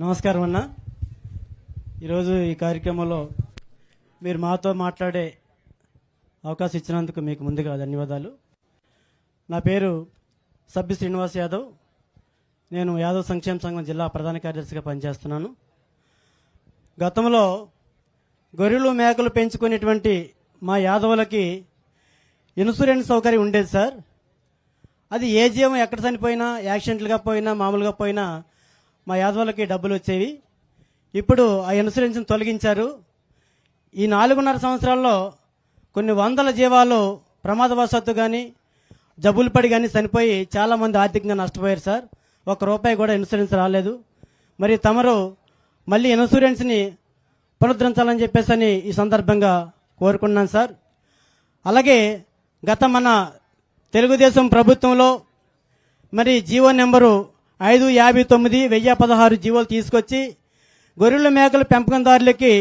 నమస్కారం అన్న. ఈరోజు ఈ కార్యక్రమంలో మీరు మాతో మాట్లాడే అవకాశం ఇచ్చినందుకు మీకు ముందుగా ధన్యవాదాలు. నా పేరు సభ్య శ్రీనివాస్ యాదవ్. నేను యాదవ్ సంక్షేమ సంఘం జిల్లా ప్రధాన కార్యదర్శిగా పనిచేస్తున్నాను. గతంలో గొర్రెలు మేకలు పెంచుకునేటువంటి మా యాదవులకి ఇన్సూరెన్స్ సౌకర్యం ఉండేది సార్. అది ఏ జీవం ఎక్కడ చనిపోయినా యాక్సిడెంట్లుగా పోయినా మామూలుగా పోయినా మా యాదవులకి డబ్బులు వచ్చేవి. ఇప్పుడు ఆ ఇన్సూరెన్స్ని తొలగించారు. ఈ నాలుగున్నర సంవత్సరాల్లో కొన్ని వందల జీవాలు ప్రమాదవశాత్తు కానీ జబ్బులు పడి కానీ చనిపోయి చాలామంది ఆర్థికంగా నష్టపోయారు సార్. ఒక రూపాయి కూడా ఇన్సూరెన్స్ రాలేదు. మరి తమరు మళ్ళీ ఇన్సూరెన్స్ని పునరుద్ధరించాలని చెప్పేసి అని ఈ సందర్భంగా కోరుకున్నాను సార్. అలాగే గత మన తెలుగుదేశం ప్రభుత్వంలో మరి జీవో నెంబరు ఐదు యాభై తొమ్మిది వెయ్యి పదహారు జీవోలు తీసుకొచ్చి గొర్రెల మేకల పెంపకందారులకి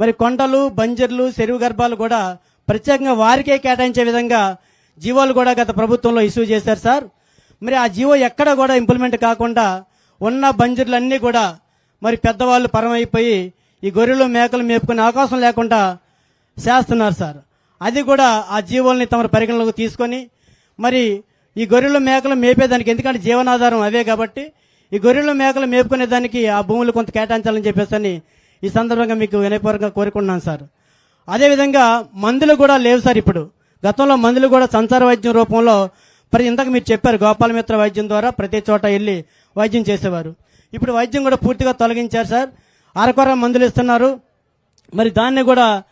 మరి కొండలు బంజర్లు చెరువు గర్భాలు కూడా ప్రత్యేకంగా వారికే కేటాయించే విధంగా జీవోలు కూడా గత ప్రభుత్వంలో ఇష్యూ చేశారు సార్. మరి ఆ జీవో ఎక్కడ కూడా ఇంప్లిమెంట్ కాకుండా ఉన్న బంజర్లన్నీ కూడా మరి పెద్దవాళ్ళు పరమైపోయి ఈ గొర్రెలు మేకలు మేపుకునే అవకాశం లేకుండా చేస్తున్నారు సార్. అది కూడా ఆ జీవోల్ని తమ పరిగణలోకి తీసుకొని మరి ఈ గొర్రెలు మేకలు మేపేదానికి ఎందుకంటే జీవనాధారం అవే కాబట్టి ఈ గొర్రెలు మేకలు మేపుకునే దానికి ఆ భూములు కొంత కేటాయించాలని చెప్పేసి అని ఈ సందర్భంగా మీకు వినయపూర్వకంగా కోరుకుంటున్నాను సార్. అదేవిధంగా మందులు కూడా లేవు సార్ ఇప్పుడు. గతంలో మందులు కూడా సంచార వైద్యం రూపంలో మరి ఇంతకు మీరు చెప్పారు గోపాలమిత్ర వైద్యం ద్వారా ప్రతి చోట వెళ్ళి వైద్యం చేసేవారు. ఇప్పుడు వైద్యం కూడా పూర్తిగా తొలగించారు సార్. అరకొర మందులు ఇస్తున్నారు. మరి దాన్ని కూడా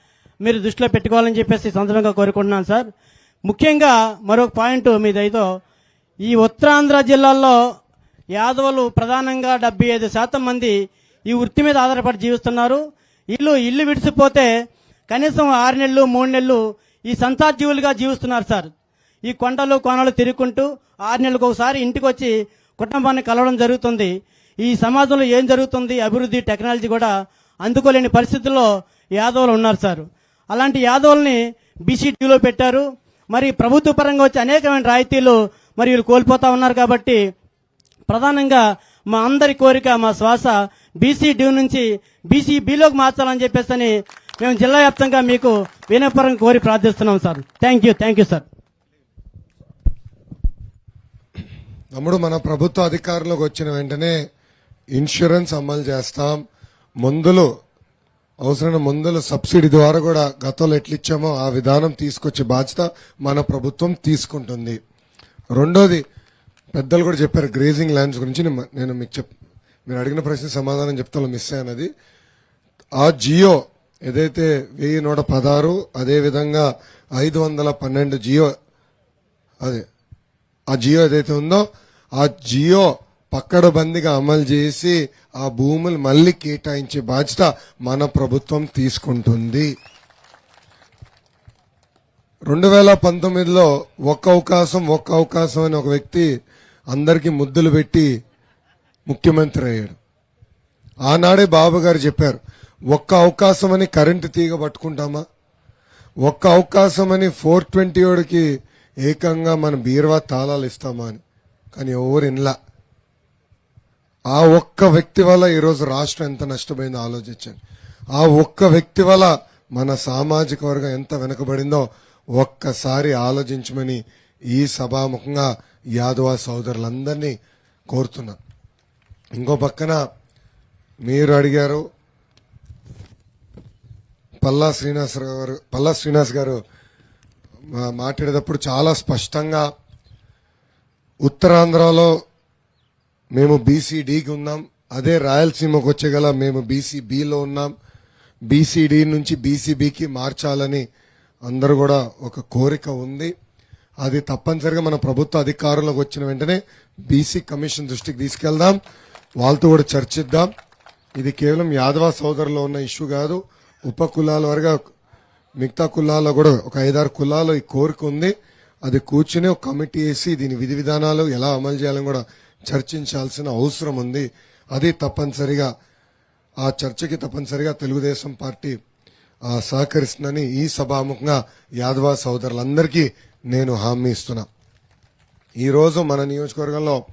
మీరు దృష్టిలో పెట్టుకోవాలని చెప్పేసి సందర్భంగా కోరుకుంటున్నాను సార్. ముఖ్యంగా మరొక పాయింట్ మీదైతే ఈ ఉత్తరాంధ్ర జిల్లాల్లో యాదవులు ప్రధానంగా డెబ్బై ఐదు శాతం మంది ఈ వృత్తి మీద ఆధారపడి జీవిస్తున్నారు. ఇల్లు ఇల్లు విడిచిపోతే కనీసం ఆరు నెలలు మూడు నెలలు ఈ సంతాజీవులుగా జీవిస్తున్నారు సార్. ఈ కొండలు కోనలు తిరుగుకుంటూ ఆరు నెలలకు ఒకసారి ఇంటికి వచ్చి కుటుంబాన్ని కలవడం జరుగుతుంది. ఈ సమాజంలో ఏం జరుగుతుంది అభివృద్ధి టెక్నాలజీ కూడా అందుకోలేని పరిస్థితుల్లో యాదవులు ఉన్నారు సార్. అలాంటి యాదవుల్ని బీసీటీలో పెట్టారు. మరి ప్రభుత్వ పరంగా వచ్చే అనేకమైన రాయితీలు మరి వీళ్ళు కోల్పోతా ఉన్నారు కాబట్టి ప్రధానంగా మా అందరి కోరిక మా శ్వాస బీసీ డ్యూ నుంచి బీసీ బిలోకి మార్చాలని చెప్పేసి అని మేము జిల్లా వ్యాప్తంగా మీకు వినయపరం కోరి ప్రార్థిస్తున్నాం sir. Thank you thank you sir తమ్ముడు మన ప్రభుత్వ అధికారంలోకి వచ్చిన వెంటనే ఇన్సూరెన్స్ అమలు చేస్తాం. మందులు అవసరమైన మందుల సబ్సిడీ ద్వారా కూడా గతంలో ఎట్లిచ్చామో ఆ విధానం తీసుకొచ్చే బాధ్యత మన ప్రభుత్వం తీసుకుంటుంది. రెండోది పెద్దలు కూడా చెప్పారు గ్రేజింగ్ ల్యాండ్స్ గురించి. నేను- మీకు చెప్ మీరు అడిగిన ప్రశ్న సమాధానం చెప్తాను మిస్ అయ్యానది ఆ జియో ఏదైతే వెయ్యి నూట పదహారు అదేవిధంగా ఐదు వందల పన్నెండు జియో అదే ఆ జియో ఏదైతే ఉందో ఆ జియో పక్కడబందిగా అమలు చేసి ఆ భూములు మళ్ళీ కేటాయించే బాధ్యత మన ప్రభుత్వం తీసుకుంటుంది. రెండు వేల పంతొమ్మిదిలో ఒక్క అవకాశం ఒక్క అవకాశం అని ఒక వ్యక్తి అందరికీ ముద్దులు పెట్టి ముఖ్యమంత్రి అయ్యాడు. ఆనాడే బాబు గారు చెప్పారు ఒక్క అవకాశం అని కరెంటు తీగ పట్టుకుంటామా? ఒక్క అవకాశం అని ఫోర్ ట్వంటీ ఏకంగా మన బీరువా తాళాలు ఇస్తామా అని. కానీ ఎవరు ఇన్లా. ఆ ఒక్క వ్యక్తి వల్ల ఈరోజు రాష్ట్రం ఎంత నష్టపోయిందో ఆలోచించండి. ఆ ఒక్క వ్యక్తి వల్ల మన సామాజిక వర్గం ఎంత వెనుకబడిందో ఒక్కసారి ఆలోచించమని ఈ సభాముఖంగా యాదవ సోదరులందరినీ కోరుతున్నా. ఇంకో పక్కన మీరు అడిగారు పల్లా శ్రీనివాస గారు పల్లా శ్రీనివాస్ గారు మాట్లాడేటప్పుడు చాలా స్పష్టంగా ఉత్తరాంధ్రలో మేము బీసీడీకి ఉన్నాం. అదే రాయలసీమకు వచ్చేగల మేము బీసీబీలో ఉన్నాం. బీసీడీ నుంచి బీసీబీకి మార్చాలని అందరూ కూడా ఒక కోరిక ఉంది. అది తప్పనిసరిగా మన ప్రభుత్వ అధికారంలోకి వచ్చిన వెంటనే బీసీ కమిషన్ దృష్టికి తీసుకెళ్దాం. వాళ్ళతో కూడా చర్చిద్దాం. ఇది కేవలం యాదవ సోదరులో ఉన్న ఇష్యూ కాదు. ఉప కులాల వరకు మిగతా కులాల్లో కూడా ఒక ఐదారు కులాల్లో ఈ కోరిక ఉంది. అది కూర్చుని ఒక కమిటీ వేసి దీని విధి విధానాలు ఎలా అమలు చేయాలని కూడా చర్చించాల్సిన అవసరం ఉంది. అది తప్పనిసరిగా ఆ చర్చకి తప్పనిసరిగా తెలుగుదేశం పార్టీ ఆ, సహకరిస్తుందని ఈ సభాముఖంగా యాదవ సోదరులందరికీ నేను హామీ ఇస్తున్నా. ఈరోజు మన నియోజకవర్గంలో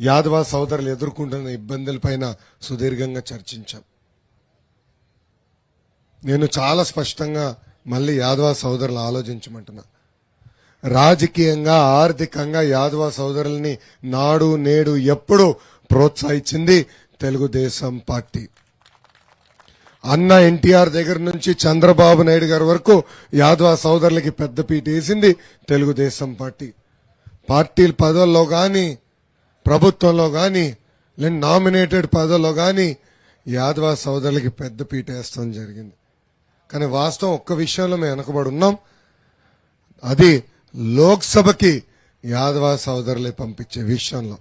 యాదవ సోదరులు ఎదుర్కొంటున్న ఇబ్బందులపైన సుదీర్ఘంగా చర్చించాం. నేను చాలా స్పష్టంగా మళ్ళీ యాదవ సోదరులు ఆలోచించమంటున్నా. రాజకీయంగా ఆర్థికంగా యాదవ సోదరుల్ని నాడు నేడు ఎప్పుడు ప్రోత్సహించింది తెలుగుదేశం పార్టీ. అన్న ఎన్టీఆర్ దగ్గర నుంచి చంద్రబాబు నాయుడు గారి వరకు యాదవ సోదరులకి పెద్దపీట వేసింది తెలుగుదేశం పార్టీ. పార్టీల పదవుల్లో గాని ప్రభుత్వంలో గాని లేని నామినేటెడ్ పదవుల్లో గాని యాదవ సోదరులకి పెద్దపీట వేస్తాం జరిగింది. కానీ వాస్తవం ఒక్క విషయంలో మేము వెనకబడి ఉన్నాం. అది లోక్సభకి యాదవ సోదరులే పంపించే విషయంలో.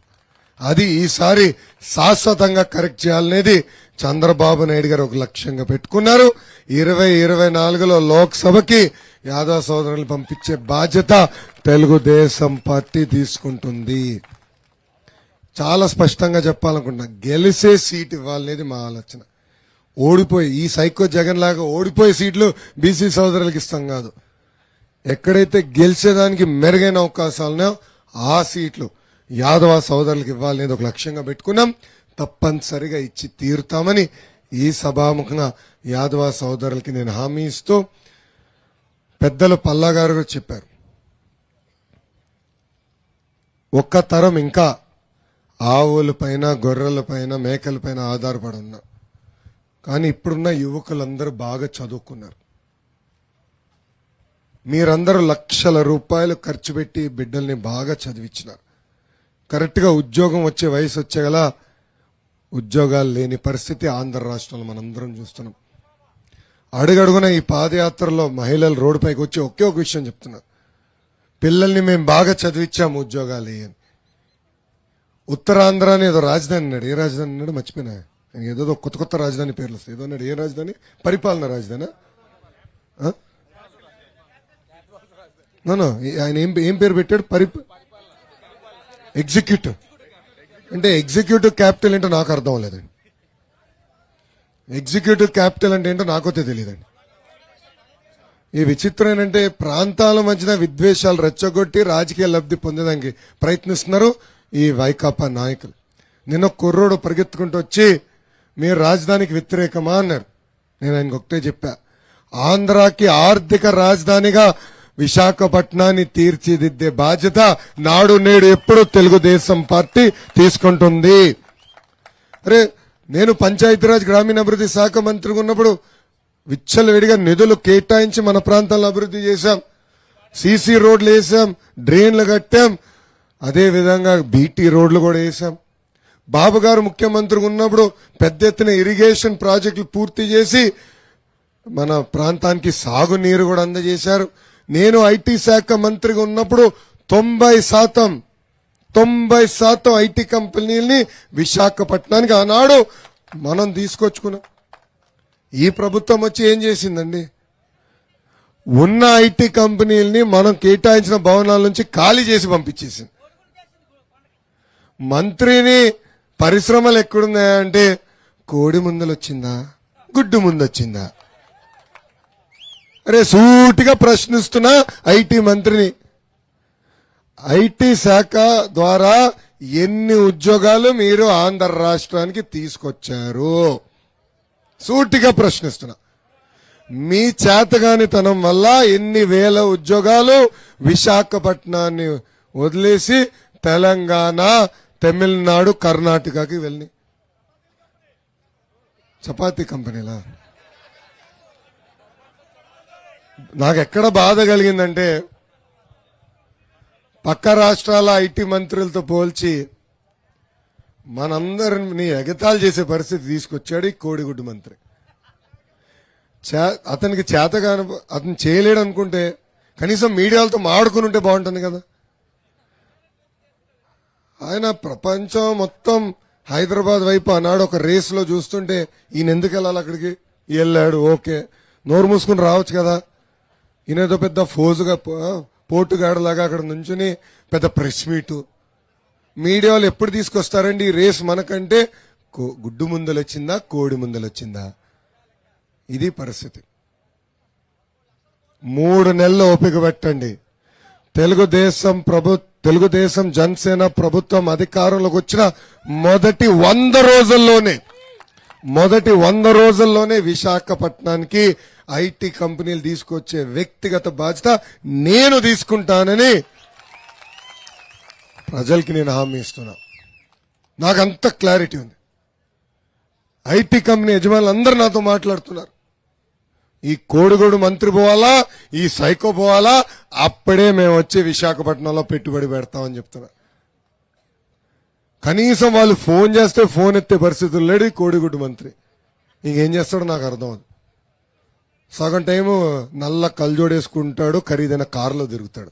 అది ఈసారి శాశ్వతంగా కరెక్ట్ చేయాలనేది చంద్రబాబు నాయుడు గారు ఒక లక్ష్యంగా పెట్టుకున్నారు. ఇరవై ఇరవై నాలుగులో లోక్సభకి యాదవ సోదరులు పంపించే బాధ్యత తెలుగుదేశం పార్టీ తీసుకుంటుంది. చాలా స్పష్టంగా చెప్పాలనుకుంటున్నా. గెలిసే సీట్ ఇవ్వాలనేది మా ఆలోచన. ఓడిపోయి ఈ సైకో జగన్ లాగా ఓడిపోయే సీట్లు బీసీ సోదరులకు ఇస్తాం కాదు. ఎక్కడైతే గెలిచేదానికి మెరుగైన అవకాశాలున్నాయో ఆ సీట్లు యాదవ సోదరులకు ఇవ్వాలనేది ఒక లక్ష్యంగా పెట్టుకున్నాం. తప్పనిసరిగా ఇచ్చి తీరుతామని ఈ సభాముఖంగా యాదవ సోదరులకి నేను హామీ ఇస్తూ పెద్దలు పల్లా గారు చెప్పారు. ఒక్క తరం ఇంకా ఆవుల పైన గొర్రెల పైన మేకల పైన ఆధారపడి ఉన్నా. కానీ ఇప్పుడున్న యువకులందరూ బాగా చదువుకున్నారు. మీరందరూ లక్షల రూపాయలు ఖర్చు పెట్టి బిడ్డల్ని బాగా చదివించినారు. కరెక్ట్గా ఉద్యోగం వచ్చే వయసు వచ్చే గల ఉద్యోగాలు లేని పరిస్థితి ఆంధ్ర రాష్ట్రంలో మనందరం చూస్తున్నాం. అడుగడుగున ఈ పాదయాత్రలో మహిళలు రోడ్డుపైకి వచ్చి ఒకే ఒక విషయం చెప్తున్నారు. పిల్లల్ని మేము బాగా చదివించాము ఉద్యోగాలు అని. ఉత్తరాంధ్ర అని ఏదో రాజధాని అన్నాడు. ఏ రాజధాని అన్నాడు? మర్చిపోయినా? ఏదో కొత్త కొత్త రాజధాని పేర్లు వస్తాయి. ఏదో అన్నాడు. ఏ రాజధాని? పరిపాలన రాజధాని? ఆయన ఏం ఏం పేరు పెట్టాడు? పరి ఎగ్జిక్యూటివ్ అంటే ఎగ్జిక్యూటివ్ క్యాపిటల్ ఏంటో నాకు అర్థం అవ్వలేదండి. ఎగ్జిక్యూటివ్ క్యాపిటల్ అంటే ఏంటో నాకైతే తెలియదండి ఈ విచిత్రం ఏంటంటే ప్రాంతాల మధ్యన విద్వేషాలు రెచ్చగొట్టి రాజకీయ లబ్ధి పొందడానికి ప్రయత్నిస్తున్నారు ఈ వైకాపా నాయకులు. నిన్న కుర్రోడు పరిగెత్తుకుంటూ వచ్చి మీరు రాజధానికి వ్యతిరేకమా? అన్నారు. నేను ఆయనకు ఒకటే చెప్పా. ఆంధ్రాకి ఆర్థిక రాజధానిగా విశాఖపట్నాన్ని తీర్చిదిద్దే బాధ్యత నాడు నేడు ఎప్పుడు తెలుగుదేశం పార్టీ తీసుకుంటుంది. అరే నేను పంచాయతీరాజ్ గ్రామీణాభివృద్ధి శాఖ మంత్రిగా ఉన్నప్పుడు విచ్చలవిడిగా నిధులు కేటాయించి మన ప్రాంతాలను అభివృద్ధి చేశాం. సీసీ రోడ్లు వేసాం డ్రైన్లు కట్టాం. అదే విధంగా బీటీ రోడ్లు కూడా వేసాం బాబు గారు ముఖ్యమంత్రిగా ఉన్నప్పుడు పెద్ద ఎత్తున ఇరిగేషన్ ప్రాజెక్టులు పూర్తి చేసి మన ప్రాంతానికి సాగునీరు కూడా అందజేశారు. నేను ఐటీ శాఖ మంత్రిగా ఉన్నప్పుడు తొంభై శాతం తొంభై శాతం ఐటీ కంపెనీల్ని విశాఖపట్నానికి ఆనాడు మనం తీసుకొచ్చుకున్నాం. ఈ ప్రభుత్వం వచ్చి ఏం చేసిందండి? ఉన్న ఐటీ కంపెనీల్ని మనం కేటాయించిన భవనాల నుంచి ఖాళీ చేసి పంపించేసింది. మంత్రిని పరిశ్రమలు ఎక్కడున్నాయంటే కోడి ముందలు వచ్చిందా గుడ్డు ముందు వచ్చిందా అరే సూటిగా ప్రశ్నిస్తున్నా ఐటీ మంత్రిని. ఐటీ శాఖ ద్వారా ఎన్ని ఉద్యోగాలు మీరు ఆంధ్ర రాష్ట్రానికి తీసుకొచ్చారు? సూటిగా ప్రశ్నిస్తున్నా. మీ చేతగానితనం వల్ల ఎన్ని వేల ఉద్యోగాలు విశాఖపట్నాన్ని వదిలేసి తెలంగాణ తమిళనాడు కర్ణాటకకి వెళ్ళి చపాతీ కంపెనీలా? నాకు ఎక్కడ బాధ కలిగిందంటే పక్క రాష్ట్రాల ఐటీ మంత్రులతో పోల్చి మనందరిని ఎగతాలు చేసే పరిస్థితి తీసుకొచ్చాడు ఈ కోడిగుడ్డు మంత్రి. చే- అతనికి చేతగాను అతను చేయలేడు అనుకుంటే కనీసం మీడియాలతో మాడుకుని ఉంటే బాగుంటుంది కదా. ఆయన ప్రపంచం మొత్తం హైదరాబాద్ వైపు ఆనాడు ఒక రేస్లో చూస్తుంటే ఈయన ఎందుకు వెళ్ళాలి అక్కడికి? వెళ్ళాడు ఓకే. నోరు మూసుకుని రావచ్చు కదా. ఈయన పెద్ద ఫోజుగా పో- పోటుగాడలాగా అక్కడ నుంచుని పెద్ద ప్రెస్ మీటు. మీడియాలు ఎప్పుడు తీసుకొస్తారండి? ఈ రేస్ మనకంటే గుడ్డు ముందలు వచ్చిందా కోడి ముందలు వచ్చిందా ఇది పరిస్థితి. మూడు నెలలు ఓపిక పెట్టండి. తెలుగుదేశం ప్రభు తెలుగుదేశం జనసేన ప్రభుత్వం అధికారంలోకి వచ్చిన మొదటి వంద రోజుల్లోనే మొదటి వంద రోజుల్లోనే విశాఖపట్నానికి ఐటీ కంపెనీలు తీసుకొచ్చే వ్యక్తిగత బాధ్యత నేను తీసుకుంటానని ప్రజలకి నేను హామీ ఇస్తున్నా. నాకు అంత క్లారిటీ ఉంది. ఐటీ కంపెనీ యజమానులు అందరూ నాతో మాట్లాడుతున్నారు. ఈ కోడిగోడు మంత్రి పోవాలా? ఈ సైకో పోవాలా? అప్పుడే మేము వచ్చి విశాఖపట్నంలో పెట్టుబడి పెడతామని చెప్తున్నారు కనీసం వాళ్ళు ఫోన్ చేస్తే ఫోన్ ఎత్తే పరిస్థితులు లేడు కోడిగుడ్డు మంత్రి. ఇంకేం చేస్తాడో నాకు అర్థం అవుతుంది సగం టైము నల్ల కల్జోడేసుకుంటాడు ఖరీదైన కారులో తిరుగుతాడు.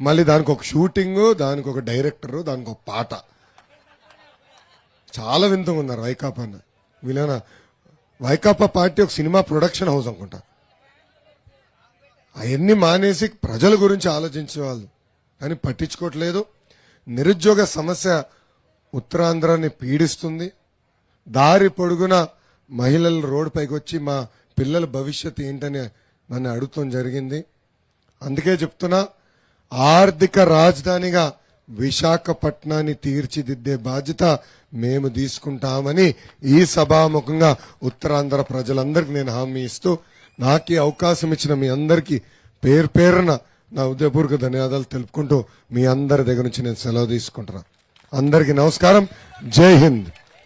మళ్ళీ దానికి ఒక షూటింగ్ దానికి ఒక డైరెక్టర్ దానికి ఒక పాట. చాలా వింతగా ఉన్నారు వైకాపా అన్న. వైకాపా పార్టీ ఒక సినిమా ప్రొడక్షన్ హౌస్ అనుకుంటా. అవన్నీ మానేసి ప్రజల గురించి ఆలోచించే వాళ్ళు. కానీ పట్టించుకోవట్లేదు. నిరుద్యోగ సమస్య ఉత్తరాంధ్రాన్ని పీడిస్తుంది. దారి పొడుగున మహిళలు రోడ్డు పైకి వచ్చి మా పిల్లల భవిష్యత్తు ఏంటని నన్ను అడుగుతాం జరిగింది. అందుకే చెప్తున్నా ఆర్థిక రాజధానిగా విశాఖపట్నాన్ని తీర్చిదిద్దే బాధ్యత మేము తీసుకుంటామని ఈ సభాముఖంగా ఉత్తరాంధ్ర ప్రజలందరికీ నేను హామీ ఇస్తూ నాకు అవకాశం ఇచ్చిన మీ అందరికీ పేరు పేరున నా ఉదయపూర్వక ధన్యవాదాలు తెలుపుకుంటూ మీ అందరి దగ్గర నుంచి నేను సెలవు తీసుకుంటున్నాను అందరికీ నమస్కారం. జై హింద్.